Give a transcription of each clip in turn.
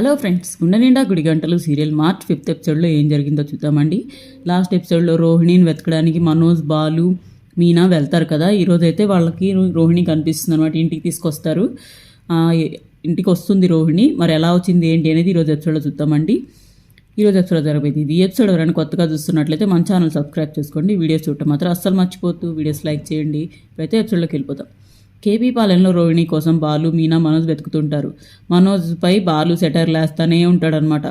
Hello friends గుండె నిండా గుడి గంటలు సీరియల్ మార్చ్ ఫిఫ్త్ ఎపిసోడ్లో ఏం జరిగిందో చూద్దామండి. లాస్ట్ ఎపిసోడ్లో రోహిణిని వెతకడానికి మనోజ్ బాలు మీనా వెళ్తారు కదా. ఈరోజు అయితే వాళ్ళకి రోహిణి కనిపిస్తుంది అనమాట ఇంటికి తీసుకొస్తారు. ఇంటికి వస్తుంది రోహిణి. మరి ఎలా వచ్చింది ఏంటి అనేది ఈరోజు ఎపిసోడ్లో చూద్దామండి. ఈరోజు ఎపిసోడ్ జరగబోయింది ఈ ఎపిసోడ్ ఎవరైనా కొత్తగా చూస్తున్నట్లయితే మన ఛానల్ సబ్స్క్రైబ్ చేసుకోండి. వీడియోస్ చూడటం మాత్రం అస్సలు మర్చిపోతూ వీడియోస్ లైక్ చేయండి. ఇప్పుడైతే ఎపిసోడ్లోకి వెళ్ళిపోతాం కేపీ పాలెంలో రోహిణి కోసం బాలు మీనా మనోజ్ వెతుకుతుంటారు. మనోజ్పై బాలు సెటర్ లేస్తానే ఉంటాడనమాట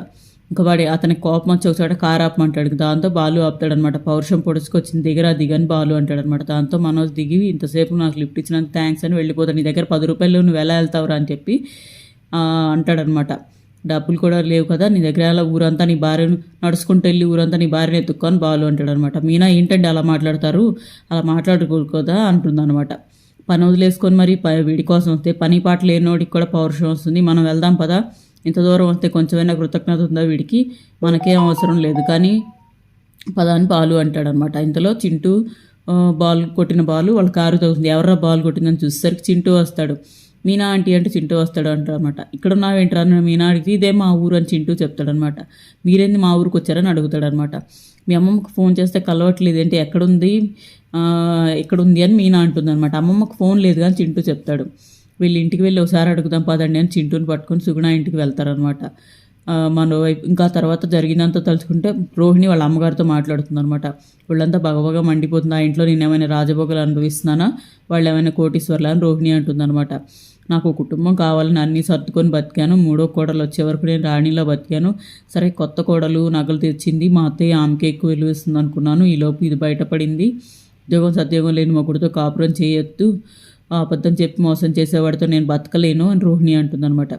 ఇంకా వాడి అతనికి కోపం వచ్చి ఒకసారి కార్ ఆపమంటాడు. దాంతో బాలు ఆపుతాడనమాట పౌరుషం పొడుచుకొచ్చింది దిగరా దిగని బాలు అంటాడనమాట దాంతో మనోజ్ దిగి ఇంతసేపు నాకు లిఫ్ట్ ఇచ్చినందుకు థ్యాంక్స్ అని వెళ్ళిపోతాను నీ దగ్గర పది రూపాయలు నువ్వు ఎలా వెళ్తావురా అని చెప్పి అంటాడనమాట డబ్బులు కూడా లేవు కదా నీ దగ్గర అలా ఊరంతా నీ భార్యను నడుచుకుంటూ వెళ్ళి ఊరంతా నీ భార్యను ఎత్తుక్కొని బాలు అంటాడనమాట మీనా ఏంటంటే అలా మాట్లాడతారు? అలా మాట్లాడుకోరు కదా అంటుందన్నమాట. పని వదిలేసుకొని మరి ప- వీడి కోసం వస్తే పని పాట లేనోడికి కూడా పౌరుషం వస్తుంది. మనం వెళ్దాం పదా. ఇంత దూరం వస్తే కొంచెమైనా కృతజ్ఞత ఉందా వీడికి? మనకేం అవసరం లేదు. కానీ పదాన్ని బాలు అంటాడనమాట. ఇంతలో చింటూ బాల్ కొట్టిన బాలు వాళ్ళ కారు తగ్గుతుంది ఎవర్రా బాల్ కొట్టిందని చూసేసరికి చింటూ వస్తాడు. మీనా ఆంటీ అంటే చింటూ వస్తాడు అంటాడనమాట. ఇక్కడ ఉన్నావేంట్రా మీనా అడిగితే ఇదే మా ఊరు అని చింటూ చెప్తాడనమాట. మీరేంది మా ఊరికి వచ్చారని అడుగుతాడనమాట. మీ అమ్మమ్మకి ఫోన్ చేస్తే కలవట్లేదు. ఏంటి ఎక్కడుంది? ఇక్కడ ఉంది అని మీనా అంటుందన్నమాట. అమ్మమ్మకు ఫోన్ లేదు కానీ చింటూ చెప్తాడు. వీళ్ళ ఇంటికి వెళ్ళి ఒకసారి అడుగుదాం పదండి అని చింటూని పట్టుకొని సుగుణ ఇంటికి వెళ్తారనమాట మన వైపు ఇంకా తర్వాత జరిగినంత తలుచుకుంటే రోహిణి వాళ్ళ అమ్మగారితో మాట్లాడుతుంది అనమాట వాళ్ళంతా బగబగా మండిపోతుంది. ఆ ఇంట్లో నేను ఏమైనా రాజభోగాలు అనుభవిస్తున్నానా? వాళ్ళు ఏమైనా కోటీశ్వర్లు? అని రోహిణి అంటుందన్నమాట. నాకు కుటుంబం కావాలని అన్నీ సర్దుకొని బతికాను. మూడో కోడలు వచ్చే వరకు నేను రాణిలో బతికాను. సరే కొత్త కోడలు నగలు తెచ్చింది మా అత్తయ్య ఆమెకి ఎక్కువ విలువిస్తుంది అనుకున్నాను ఈలోపు ఇది బయటపడింది. ఉద్యోగం సద్యోగం లేని మొగుడితో కాపురం చేయొద్దు. ఆ అబద్ధం చెప్పి మోసం చేసేవాడితో నేను బతకలేను అని రోహిణి అంటుందన్నమాట.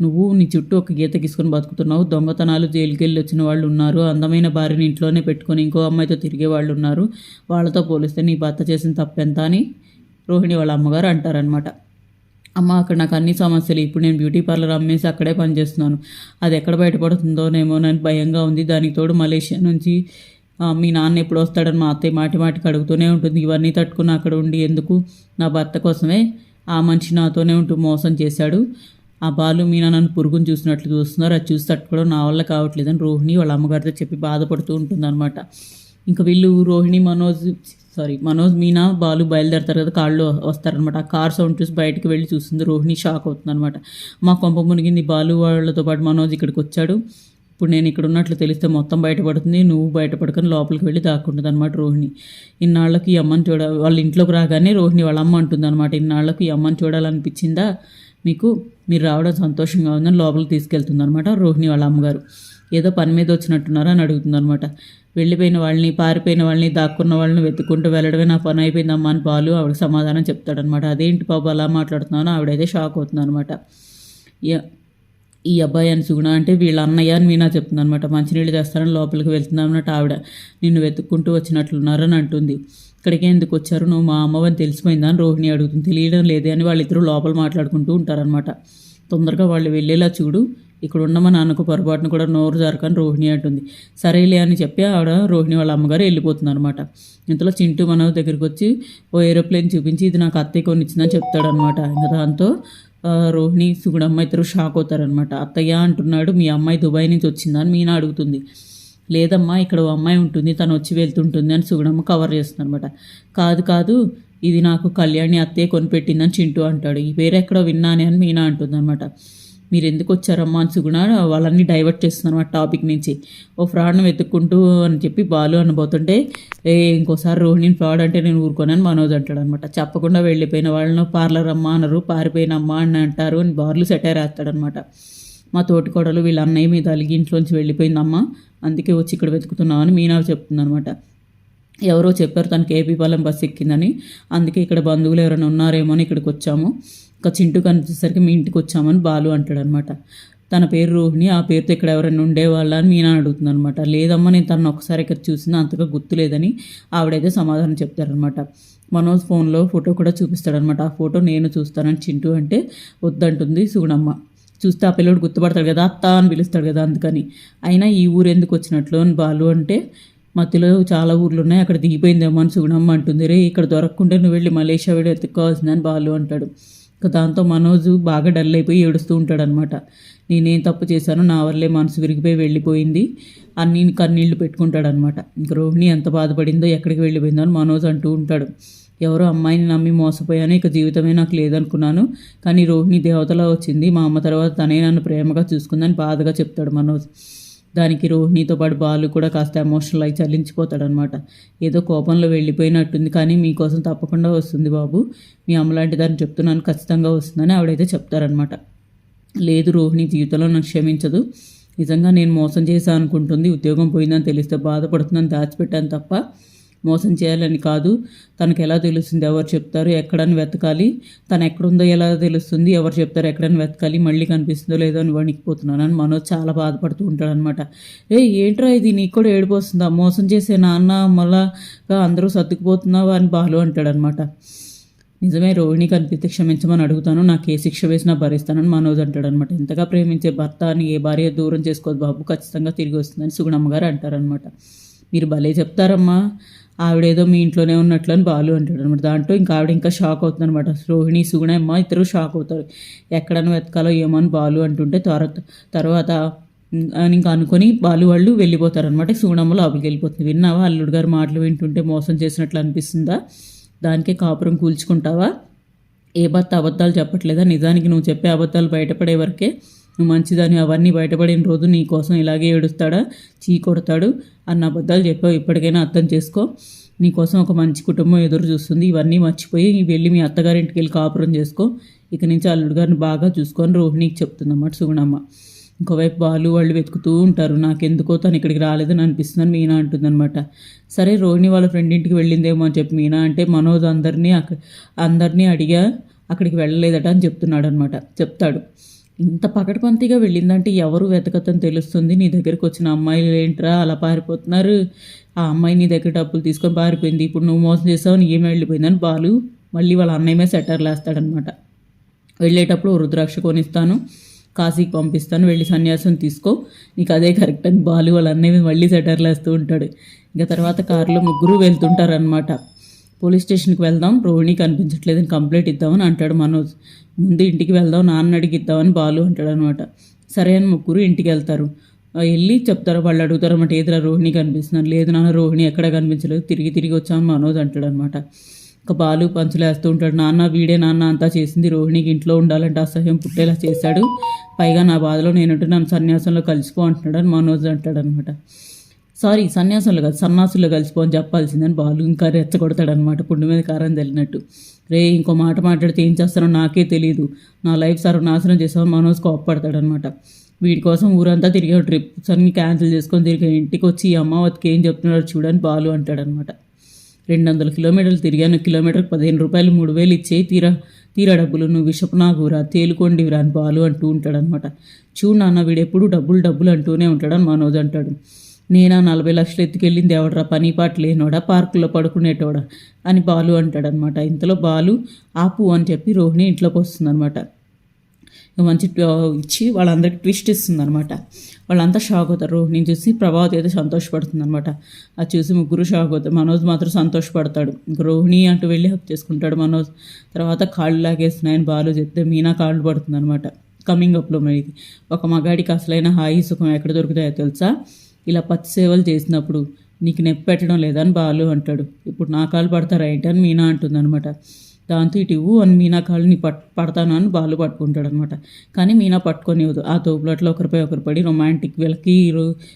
నువ్వు నీ చుట్టూ ఒక గీత గీసుకొని బతుకుతున్నావు. దొంగతనాలు జైలుకెళ్ళి వచ్చిన వాళ్ళు ఉన్నారు. అందమైన భార్యని ఇంట్లోనే పెట్టుకొని ఇంకో అమ్మాయితో తిరిగే వాళ్ళు ఉన్నారు. వాళ్ళతో పోలిస్తే నీ భర్త చేసిన తప్పెంత అని రోహిణి వాళ్ళ అమ్మగారు అంటారనమాట అమ్మ అక్కడ నాకు అన్ని సమస్యలు. ఇప్పుడు నేను బ్యూటీ పార్లర్ అమ్మేసి అక్కడే పనిచేస్తున్నాను. అది ఎక్కడ బయటపడుతుందోనేమో నాకు భయంగా ఉంది. దానికి తోడు మలేషియా నుంచి మీ నాన్న ఎప్పుడు వస్తాడని మా అత్తయ్య మాటి మాటికి అడుగుతూనే ఉంటుంది. ఇవన్నీ తట్టుకుని అక్కడ ఉండి ఎందుకు నా భర్త కోసమే ఆ మనిషి నాతోనే ఉంటూ మోసం చేశాడు. ఆ బాలు మీనా నన్ను పురుగుని చూసినట్లు చూస్తున్నారు. అది చూసి తట్టుకోవడం నా వల్ల కావట్లేదని రోహిణి వాళ్ళ అమ్మగారితో చెప్పి బాధపడుతూ ఉంటుందన్నమాట. ఇంకా వీళ్ళు రోహిణి మనోజ్ సారీ మనోజ్ మీనా బాలు బయలుదేరతారు కదా కాళ్ళు వస్తారనమాట ఆ కార్ సౌండ్ చూసి బయటకు వెళ్ళి చూస్తుంది. రోహిణి షాక్ అవుతుంది అనమాట మా కొంప మునిగింది. బాలు వాళ్ళతో పాటు మనోజ్ ఇక్కడికి వచ్చాడు. ఇప్పుడు నేను ఇక్కడ ఉన్నట్లు తెలిస్తే మొత్తం బయటపడుతుంది నువ్వు బయటపడుకొని లోపలికి వెళ్ళి దాక్కుంటుంది అనమాట రోహిణి. ఇన్నాళ్ళకి ఈ అమ్మని చూడ వాళ్ళ ఇంట్లోకి రాగానే రోహిణి వాళ్ళ అమ్మ అంటుంది అనమాట ఇన్నాళ్ళకి ఈ అమ్మని చూడాలనిపించిందా? మీకు మీరు రావడం సంతోషంగా ఉందని లోపలికి తీసుకెళ్తుంది అనమాట రోహిణి వాళ్ళ అమ్మగారు. ఏదో పని మీద వచ్చినట్టున్నారా అని అడుగుతుంది అనమాట వెళ్ళిపోయిన వాళ్ళని పారిపోయిన వాళ్ళని దాక్కున్న వాళ్ళని వెతుక్కుంటూ వెళ్ళడమే నా పని అయిపోయిందమ్మా అని బాలు ఆవిడ సమాధానం చెప్తాడనమాట అదేంటి బాబు అలా మాట్లాడుతున్నానో ఆవిడైతే షాక్ అవుతుంది అనమాట ఈ అబ్బాయి అని సుగుణ అంటే వీళ్ళ అన్నయ్య అని మీనా చెప్తుంది అనమాట మంచినీళ్ళు తెస్తారని లోపలికి వెళ్తున్నాం ఆవిడ. నిన్ను వెతుక్కుంటూ వచ్చినట్లున్నారని అంటుంది. ఇక్కడికి ఎందుకు వచ్చారు? నువ్వు మా అమ్మవని తెలిసిపోయిందా అని రోహిణి అడుగుతుంది. తెలియడం లేదే అని వాళ్ళిద్దరూ లోపల మాట్లాడుకుంటూ ఉంటారనమాట తొందరగా వాళ్ళు వెళ్ళేలా చూడు. ఇక్కడ ఉన్న మా నాన్నకు పొరపాటును కూడా నోరు జారకని రోహిణి అంటుంది. సరేలే అని చెప్పి ఆవిడ రోహిణి వాళ్ళ అమ్మగారు వెళ్ళిపోతుంది అనమాట ఇంతలో చింటూ మనవ దగ్గరికి వచ్చి ఓ ఏరోప్లేన్ చూపించి ఇది నాకు అత్తయ్య కొని ఇచ్చిందని చెప్తాడనమాట ఇంకా దాంతో రోహిణి సుగుడమ్మ ఇద్దరు షాక్ అవుతారనమాట అత్తయ్య అంటున్నాడు మీ అమ్మాయి దుబాయ్ నుంచి వచ్చిందని మీనా అడుగుతుంది. లేదమ్మా ఇక్కడ ఓ అమ్మాయి ఉంటుంది తను వచ్చి వెళ్తుంటుంది అని సుగుణమ్మ కవర్ చేస్తుంది అనమాట కాదు కాదు ఇది నాకు కళ్యాణి అత్తయ్య కొనిపెట్టిందని చింటూ అంటాడు. ఈ పేరు ఎక్కడో విన్నానే అని మీనా అంటుంది అనమాట మీరు ఎందుకు వచ్చారమ్మా అని సుగుణ వాళ్ళని డైవర్ట్ చేస్తున్నారు అనమాట టాపిక్ నుంచి. ఓ ఫ్రాడ్ను వెతుక్కుంటూ అని చెప్పి బాలు అనబోతుంటే ఏ ఇంకోసారి రోహిణిని ఫ్రాడ్ అంటే నేను ఊరుకోనని మనోజ్ అంటాడు అనమాట చెప్పకుండా వెళ్ళిపోయిన వాళ్ళను పార్లర్ అమ్మ అనరు పారిపోయిన అమ్మ అని అంటారు అని బార్లు సెటైర్ వేస్తాడనమాట. మా తోటికోడలు వీళ్ళ అన్నయ్య మీద అలిగి ఇంట్లోంచి వెళ్ళిపోయిందమ్మా అందుకే వచ్చి ఇక్కడ వెతుకుతున్నామని మీనా చెప్తుంది చెప్తుందనమాట. ఎవరో చెప్పారు తనకి ఏపీపాలెం బస్సు ఎక్కిందని అందుకే ఇక్కడ బంధువులు ఎవరైనా ఉన్నారేమో అని ఇక్కడికి వచ్చాము. ఇంకా చింటూ కనిపించేసరికి మీ ఇంటికి వచ్చామని బాలు అంటాడనమాట. తన పేరు రోహిణి ఆ పేరుతో ఇక్కడ ఎవరైనా ఉండేవాళ్ళ అని మీనా అడుగుతుంది అనమాట లేదమ్మా నేను తను ఒకసారి ఇక్కడ చూసినా అంతగా గుర్తు లేదని ఆవిడైతే సమాధానం చెప్తారనమాట. మనోజ్ ఫోన్లో ఫోటో కూడా చూపిస్తాడనమాట. ఆ ఫోటో నేను చూస్తానని చింటూ అంటే వద్దంటుంది సుగుణమ్మ చూస్తే ఆ పిల్లడు గుర్తుపడతాడు కదా అత్త అని పిలుస్తాడు కదా అందుకని. అయినా ఈ ఊరు ఎందుకు వచ్చినట్లు అని బాలు అంటే మధ్యలో చాలా ఊర్లు ఉన్నాయి అక్కడ దిగిపోయిందేమో అని సుగుణమ్మ అంటుంది. రే ఇక్కడ దొరకకుంటే నువ్వు వెళ్ళి మలేషియా వెళ్ళి ఎత్తుక్కోవాల్సిందని బాలు అంటాడు. ఇంకా దాంతో మనోజ్ బాగా డల్ అయిపోయి ఏడుస్తూ ఉంటాడనమాట నేనేం తప్పు చేశాను నా వల్లే మనసు విరిగిపోయి వెళ్ళిపోయింది. అన్ని కన్నీళ్ళు పెట్టుకుంటాడనమాట ఇంక రోహిణి ఎంత బాధపడిందో ఎక్కడికి వెళ్ళిపోయిందో అని మనోజ్ అంటూ ఉంటాడు. ఎవరో అమ్మాయిని నమ్మి మోసపోయాను. ఇక జీవితమే నాకు లేదనుకున్నాను. కానీ రోహిణి దేవతలా వచ్చింది. మా అమ్మ తర్వాత తనే నన్ను ప్రేమగా చూసుకుందని బాధగా చెప్తాడు మనోజ్. దానికి రోహిణితో పాటు బాలు కూడా కాస్త ఎమోషనల్ అయి చల్లించిపోతాడనమాట ఏదో కోపంలో వెళ్ళిపోయినట్టుంది కానీ మీకోసం తప్పకుండా వస్తుంది బాబు. మీ అమ్మలాంటి దాన్ని చెప్తున్నాను ఖచ్చితంగా వస్తుందని ఆవిడైతే చెప్తారనమాట. లేదు రోహిణి జీవితంలో నాకు క్షమించదు. నిజంగా నేను మోసం చేశాను అనుకుంటుంది ఉద్యోగం పోయిందని తెలిస్తే బాధపడుతుందని దాచిపెట్టాను తప్ప మోసం చేయాలని కాదు. తనకు ఎలా తెలుస్తుంది ఎవరు చెప్తారు ఎక్కడని వెతకాలి తను ఎక్కడుందో ఎలా తెలుస్తుంది ఎవరు చెప్తారు ఎక్కడని వెతకాలి మళ్ళీ కనిపిస్తుందో లేదో అని వణికిపోతున్నాను అని మనోజ్ చాలా బాధపడుతూ ఉంటాడు అనమాట ఏ ఏంట్రా ఇది? నీకు కూడా ఏడిపోస్తుందా మోసం చేసే నాన్న మళ్ళా అందరూ సర్దుకుపోతున్నావా అని బాలు అంటాడనమాట నిజమే రోహిణి కనిపిస్తే క్షమించమని అడుగుతాను నాకు ఏ శిక్ష వేసినా భరిస్తానని మనోజ్ అంటాడనమాట ఇంతగా ప్రేమించే భర్త అని ఏ భార్య దూరం చేసుకోదు బాబు ఖచ్చితంగా తిరిగి వస్తుందని సుగుణమ్మ గారు అంటారనమాట మీరు భలే చెప్తారమ్మా. ఆవిడేదో మీ ఇంట్లోనే ఉన్నట్లు అని బాలు అంటాడు అనమాట దాంట్లో ఇంకా ఆవిడ ఇంకా షాక్ అవుతుంది అనమాట రోహిణి సుగుణమ్మ ఇద్దరు షాక్ అవుతారు. ఎక్కడన్నా వెతకాలో ఏమో అని బాలు అంటుంటే తర్వాత తర్వాత ఇంకా అనుకొని బాలు వాళ్ళు వెళ్ళిపోతారనమాట సుగుణమ్మ లోపలికి వెళ్ళిపోతుంది. విన్నావా? అల్లుడు గారు మాటలు వింటుంటే మోసం చేసినట్లు అనిపిస్తుందా? దానికే కాపురం కూల్చుకుంటావా? ఏ భర్త అబద్ధాలు చెప్పట్లేదా? నిజానికి నువ్వు చెప్పే అబద్ధాలు బయటపడే వరకే నువ్వు మంచిదని అవన్నీ బయటపడిన రోజు నీ కోసం ఇలాగే ఏడుస్తాడా? చీ కొడతాడు. అన్న అబద్ధాలు చెప్పావు. ఇప్పటికైనా అర్థం చేసుకో. నీకోసం ఒక మంచి కుటుంబం ఎదురు చూస్తుంది. ఇవన్నీ మర్చిపోయి వెళ్ళి మీ అత్తగారింటికి వెళ్ళి కాపురం చేసుకో. ఇక నుంచి అల్లుడు గారిని బాగా చూసుకొని రోహిణికి చెప్తుందన్నమాట సుగుణమ్మ. ఇంకోవైపు బాలు వాళ్ళు వెతుకుతూ ఉంటారు. నాకెందుకో తను ఇక్కడికి రాలేదని అనిపిస్తుందని మీనా అంటుందన్నమాట. సరే రోహిణి వాళ్ళ ఫ్రెండ్ ఇంటికి వెళ్ళిందేమో అని చెప్పి మీనా అంటే మనోజ్ అందరినీ అక్క అందరినీ అడిగా అక్కడికి వెళ్ళలేదట అని చెప్తున్నాడు అనమాట చెప్తాడు. ఇంత పగడపంతిగా వెళ్ళిందంటే ఎవరు వెతకతని తెలుస్తుంది. నీ దగ్గరికి వచ్చిన అమ్మాయిలు ఏంట్రా అలా పారిపోతున్నారు? ఆ అమ్మాయి నీ దగ్గర డబ్బులు తీసుకొని పారిపోయింది. ఇప్పుడు నువ్వు మోసం చేసావు నీ ఏమి వెళ్ళిపోయిందని బాలు మళ్ళీ వాళ్ళ అన్నయ్యమే సెటర్లు వేస్తాడనమాట వెళ్ళేటప్పుడు రుద్రాక్ష కొనిస్తాను కాశీకి పంపిస్తాను వెళ్ళి సన్యాసం తీసుకో. నీకు అదే కరెక్ట్ అని బాలు వాళ్ళ అన్నయ్య మళ్ళీ సెటర్లు వేస్తూ ఉంటాడు. ఇంకా తర్వాత కారులో ముగ్గురు వెళ్తుంటారనమాట. పోలీస్ స్టేషన్కి వెళ్దాం. రోహిణి కనిపించట్లేదని కంప్లైంట్ ఇద్దామని అంటాడు మనోజ్. ముందు ఇంటికి వెళ్దాం నాన్న అడిగిద్దామని బాలు అంటాడు అనమాట సరే అని ముగ్గురు ఇంటికి వెళ్తారు. వెళ్ళి చెప్తారు వాళ్ళు అడుగుతారు అనమాట ఏదిరా రోహిణి కనిపిస్తున్నారు లేదు నాన్న రోహిణి ఎక్కడ కనిపించలేదు. తిరిగి తిరిగి వచ్చామని మనోజ్ అంటాడు అనమాట ఒక బాలు పంచులేస్తూ ఉంటాడు నాన్న వీడే నాన్న అంతా చేసింది రోహిణికి ఇంట్లో ఉండాలంటే అసహ్యం పుట్టేలా చేశాడు. పైగా నా బాధలో నేనుంటే నన్ను సన్యాసంలో కలిసిపో అంటున్నాడు అని మనోజ్ అంటాడు అనమాట సారీ సన్యాసంలో కాదు సన్నాసుల్లో కలిసిపోని చెప్పాల్సిందని బాలు ఇంకా రెచ్చగొడతాడనమాట పుండు మీద కారం తెలినట్టు. రే ఇంకో మాట మాట్లాడితే ఏం చేస్తానో నాకే తెలియదు నా లైఫ్ సర్వనాశనం చేసామని మనోజ్ కోప్పడతాడనమాట వీడి కోసం ఊరంతా తిరిగే ట్రిప్స్ అన్ని క్యాన్సిల్ చేసుకొని తిరిగి ఇంటికి వచ్చి ఈ అమ్మావతికి ఏం చెప్తున్నాడు చూడని బాలు అంటాడనమాట రెండు వందల కిలోమీటర్లు తిరిగాను. కిలోమీటర్కి పదిహేను రూపాయలు మూడు వేలు ఇచ్చేయి తీరా తీరా డబ్బులు. నువ్వు విషపు నాకురా తేలుకోండి అని బాలు అంటూ ఉంటాడనమాట చూడు నాన్న వీడెప్పుడు డబ్బులు డబ్బులు అంటూనే ఉంటాడని మనోజ్ అంటాడు. నేనా నలభై లక్షలు ఎత్తుకెళ్ళింది ఎవడరా? పని పాట లేనోడా? పార్కులో పడుకునేటోడా? అని బాలు అంటాడనమాట ఇంతలో బాలు ఆపు అని చెప్పి రోహిణి ఇంట్లోకి వస్తుందనమాట మంచి ఇచ్చి వాళ్ళందరికి ట్విస్ట్ ఇస్తుంది అనమాట వాళ్ళంతా షాక్ అవుతారు. రోహిణిని చూసి ప్రభావతి అయితే సంతోషపడుతుంది అనమాట అది చూసి ముగ్గురు షాక్ అవుతారు. మనోజ్ మాత్రం సంతోషపడతాడు. ఇంక రోహిణి అంటూ వెళ్ళి హక్ చేసుకుంటాడు మనోజ్. తర్వాత కాళ్ళు లాగేస్తున్నాయని బాలు చెప్తే మీనా కాళ్ళు పడుతుంది అనమాట కమింగ్ అప్లో మరి. ఒక మగాడికి అసలైన హాయి సుఖం ఎక్కడ దొరుకుతాయో తెలుసా? ఇలా పచ్చి సేవలు చేసినప్పుడు నీకు నొప్పి పెట్టడం లేదని బాలు అంటాడు. ఇప్పుడు నా కాళ్ళు పడతారా అని మీనా అంటుందన్నమాట. దాంతో ఇటు ఇవ్వు అని మీనా కాళ్ళని పట్ పడతాను అని బాలు పట్టుకుంటాడు అనమాట కానీ మీనా పట్టుకొనివ్వదు. ఆ తోపులట్లో ఒకరిపై ఒకరు పడి రొమాంటిక్ వీళ్ళకి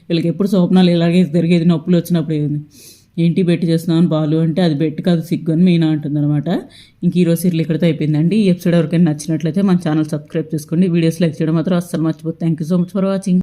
వీళ్ళకి ఎప్పుడు స్వప్నాలు ఇలాగే జరిగేది నొప్పులు వచ్చినప్పుడు ఏది? ఏంటి బెట్టి చేస్తున్నాను బాలు అంటే అది బెట్టి కాదు సిగ్గు అని మీనా అంటుందన్నమాట. ఇంక ఈరోజు సీరియల్ ఇక్కడితో అయిపోయిందండి. ఈ ఎపిసోడ్ ఎవరికైనా నచ్చినట్లయితే మన ఛానల్ సబ్స్క్రైబ్ చేసుకోండి. వీడియోస్ లైక్ చేయడం మాత్రం అస్సలు మర్చిపోతుంది thank you so much for watching